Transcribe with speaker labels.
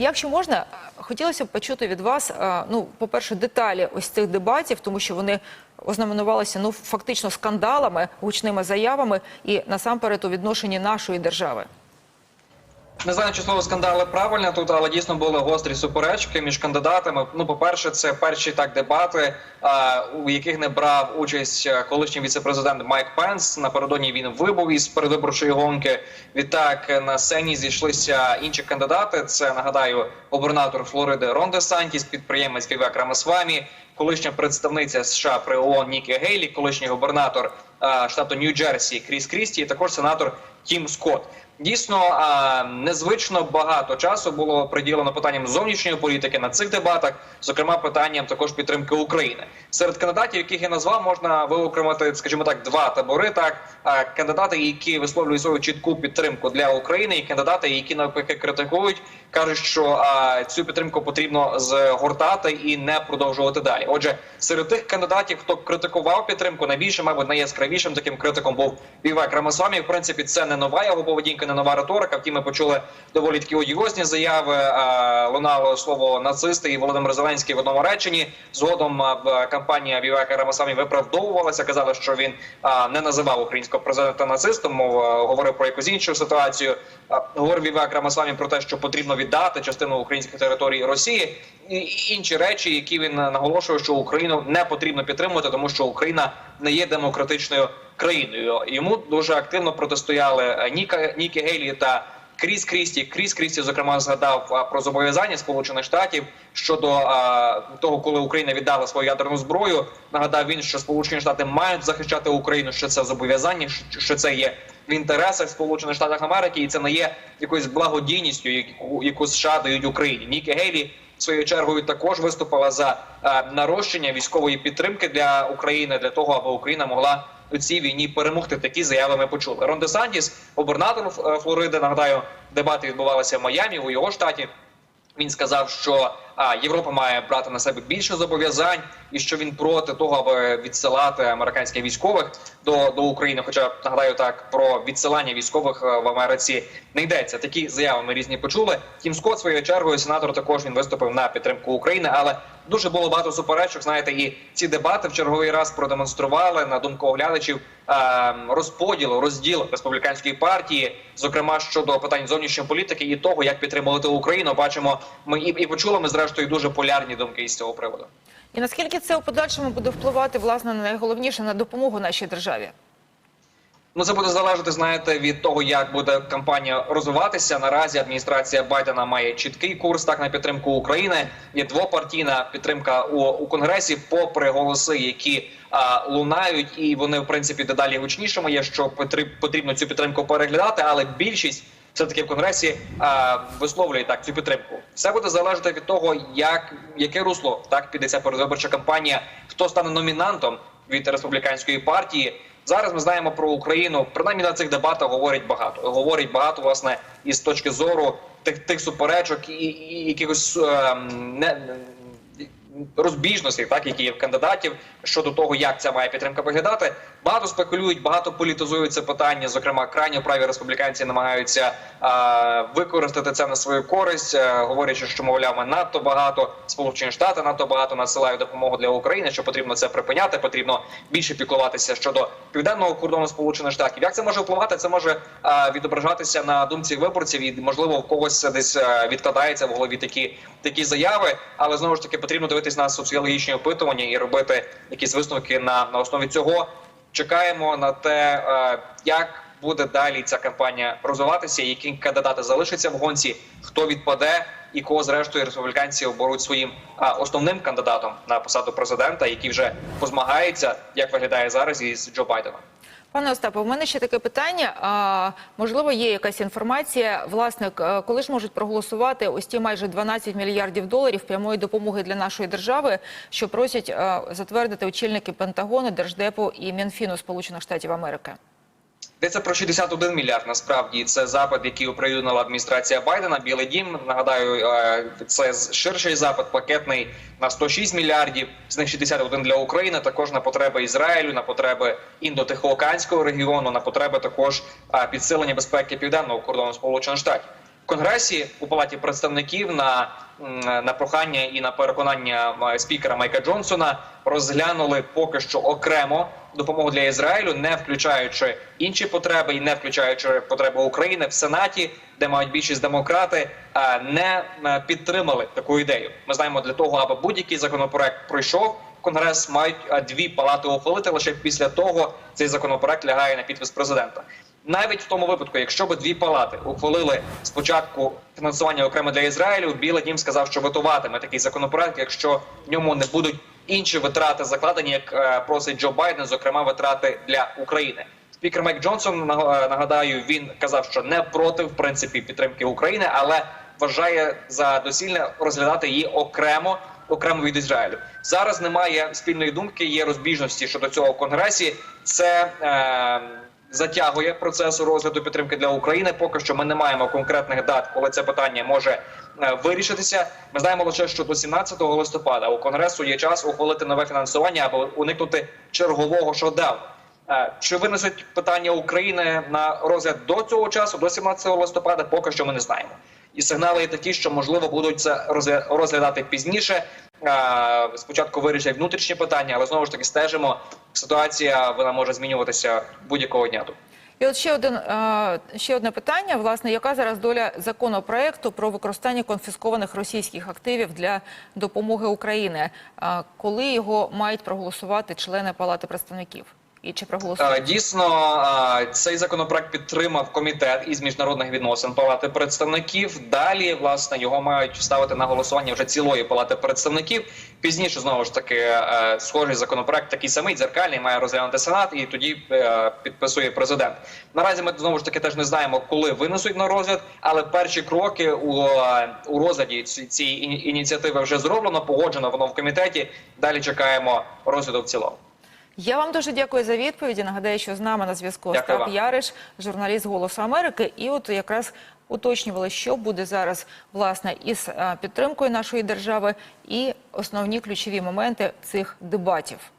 Speaker 1: Якщо можна, хотілося б почути від вас, е, ну, по-перше, деталі ось цих дебатів, тому що вони ознаменувалися ну фактично скандалами, гучними заявами і насамперед у відношенні нашої держави.
Speaker 2: Не знаю, чи слово скандали правильне тут, але дійсно були гострі суперечки між кандидатами. Ну, по-перше, це перші так дебати, у яких не брав участь е, колишній віцепрезидент Майк Пенс. Напередодні він вибув із передвиборчої гонки. Відтак на сцені зійшлися інші кандидати. Це нагадаю, губернатор Флориди Рон Де Сантіс, підприємець Вівек Рамасвамі, колишня представниця США при ООН Нікі Гейлі, колишній губернатор а, штату Нью-Джерсі Кріс Крісті, і також сенатор Тім Скотт. Дійсно, незвично багато часу було приділено питанням зовнішньої політики на цих дебатах, зокрема питанням також підтримки України. Серед кандидатів, яких я назвав, можна виокремити, скажімо так, два табори. Так кандидати, які висловлюють свою чітку підтримку для України, і кандидати, які навпаки критикують, кажуть, що цю підтримку потрібно згортати і не продовжувати далі. Отже, серед тих кандидатів, хто критикував підтримку, найбільше, мабуть, найяскравішим таким критиком був Вівек Рамасвамі. В принципі, це не нова його поведінка, не нова риторика. Втім, ми почули доволі такі одіозні заяви. Лунало слово нацисти і Володимир Зеленський в одному реченні. Згодом а, кампанія Вівека Рамасвамі виправдовувалася. Казали, що він не називав українського президента нацистом, мов говорив про якусь іншу ситуацію. Говорив Вівек Рамасвамі про те, що потрібно віддати частину українських територій Росії і інші речі, які він наголошує, що Україну не потрібно підтримувати, тому що Україна не є демократичною країною. Йому дуже активно протистояли е, Ніка Нікі Гейлі та Кріс Крісті. Кріс Крісті, зокрема, згадав про зобов'язання Сполучених Штатів щодо а, того, коли Україна віддала свою ядерну зброю. Нагадав він, що Сполучені Штати мають захищати Україну. Що це зобов'язання, що це є в інтересах Сполучених Штатів Америки, і це не є якоюсь благодійністю, яку, США дають Україні. Нікі Гейлі своєю чергою також виступила за е, нарощення військової підтримки для України для того, аби Україна могла у цій війні перемогти. Такі заяви ми почули. Рон Де Сантіс, губернатор е, Флориди, нагадаю, дебати відбувалися в Майамі у його штаті. Він сказав, що а, Європа має брати на себе більше зобов'язань, і що він проти того, аби відсилати американських військових до, до України. Хоча нагадаю так про відсилання військових е, в Америці не йдеться. Такі заяви ми різні почули. Тім Скотт своєю чергою сенатор також він виступив на підтримку України, але дуже було багато суперечок. Знаєте, і ці дебати в черговий раз продемонстрували на думку оглядачів е, розподілу, розділ республіканської партії, зокрема щодо питань зовнішньої політики і того, як підтримувати Україну. Бачимо, ми і, і почули ми зрештою дуже полярні думки із цього приводу.
Speaker 1: І наскільки це у подальшому буде впливати власне на найголовніше на допомогу нашій державі?
Speaker 2: Ну, це буде залежати, знаєте, від того, як буде кампанія розвиватися. Наразі адміністрація Байдена має чіткий курс так на підтримку України. Є двопартійна підтримка у, у конгресі, попри голоси, які а, лунають, і вони в принципі дедалі гучнішими є, що потрібно цю підтримку переглядати, але більшість. Все таки в конгресі а, висловлює так цю підтримку. Все буде залежати від того, як яке русло так піде ця передвиборча кампанія, хто стане номінантом від республіканської партії. Зараз ми знаємо про Україну. Принаймні на цих дебатах говорять багато. Говорять багато власне із точки зору тих тих суперечок і, і якихось е, не розбіжностей, так які є в кандидатів щодо того, як ця має підтримка виглядати. Багато спекулюють, багато політизують це питання. Зокрема, крайньо праві республіканці намагаються а, використати це на свою користь, а, говорячи, що мовляв, ми надто багато сполучені штати надто багато надсилають допомогу для України. Що потрібно це припиняти, потрібно більше піклуватися щодо південного кордону Сполучених Штатів. Як це може впливати? Це може а, відображатися на думці виборців, і можливо в когось десь а, відкладається в голові такі такі заяви. Але знову ж таки потрібно дивитись на соціологічні опитування і робити якісь висновки на, на основі цього. Чекаємо на те, е, як буде далі ця кампанія розвиватися, які кандидати залишаться в гонці, хто відпаде, і кого зрештою республіканці оберуть своїм а, основним кандидатом на посаду президента, який вже позмагається, як виглядає зараз, із Джо Байденом.
Speaker 1: Пане Остапе, у мене ще таке питання. А, можливо, є якась інформація. Власне, коли ж можуть проголосувати ось ті майже 12 мільярдів доларів прямої допомоги для нашої держави, що просять а, затвердити очільники Пентагону, Держдепу і Мінфіну Сполучених Штатів Америки?
Speaker 2: Йдеться про 61 мільярд. Насправді це запит, який оприлюднила адміністрація Байдена. Білий дім нагадаю, е, це ширший запит, пакетний на 106 мільярдів. З них 61 для України. Також на потреби Ізраїлю, на потреби індотихоокеанського регіону, на потреби також е, підсилення безпеки південного кордону Сполучених Штатів. Конгресі у палаті представників на, на прохання і на переконання спікера Майка Джонсона розглянули поки що окремо допомогу для Ізраїлю, не включаючи інші потреби і не включаючи потреби України в Сенаті, де мають більшість демократи, не е, підтримали таку ідею. Ми знаємо для того, аби будь-який законопроект пройшов. Конгрес мають дві палати ухвалити лише після того цей законопроект лягає на підпис президента. Навіть в тому випадку, якщо би дві палати ухвалили спочатку фінансування окремо для Ізраїлю, Білий Дім сказав, що витуватиме такий законопроект, якщо в ньому не будуть інші витрати закладені, як е, просить Джо Байден, зокрема витрати для України. Спікер Майк Джонсон е, нагадаю, він казав, що не проти в принципі підтримки України, але вважає за доцільне розглядати її окремо окремо від Ізраїлю. Зараз немає спільної думки, є розбіжності щодо цього в конгресі. Це е, затягує процесу розгляду підтримки для України. Поки що ми не маємо конкретних дат, коли це питання може е, вирішитися. Ми знаємо лише, що до 17 листопада у конгресу є час ухвалити нове фінансування аби уникнути чергового шоу-дауну. Е, Чи винесуть питання України на розгляд до цього часу, до 17 листопада, поки що ми не знаємо. І сигнали є такі, що можливо будуть це розгля- розглядати пізніше. Спочатку вирішать внутрішні питання, але знову ж таки стежимо. Ситуація вона може змінюватися будь-якого дня. тут.
Speaker 1: І от ще один ще одне питання. Власне, яка зараз доля законопроекту про використання конфіскованих російських активів для допомоги Україні? Е, Коли його мають проголосувати члени Палати представників? І чи проголосують?
Speaker 2: Е, Дійсно, е, цей законопроект підтримав комітет із міжнародних відносин Палати представників. Далі власне його мають ставити на голосування вже цілої палати представників. Пізніше знову ж таки е, схожий законопроект, такий самий дзеркальний, має розглянути сенат, і тоді підписує президент. Наразі ми знову ж таки теж не знаємо, коли винесуть на розгляд, але перші кроки у, у розгляді ці- цієї іні- ініціативи вже зроблено, погоджено воно в комітеті. Далі чекаємо розгляду в цілому.
Speaker 1: Я вам дуже дякую за відповіді. Нагадаю, що з нами на зв'язку Остап. Яриш, журналіст Голосу Америки. І от якраз уточнювали, що буде зараз власне із е, підтримкою нашої держави і основні ключові моменти цих дебатів.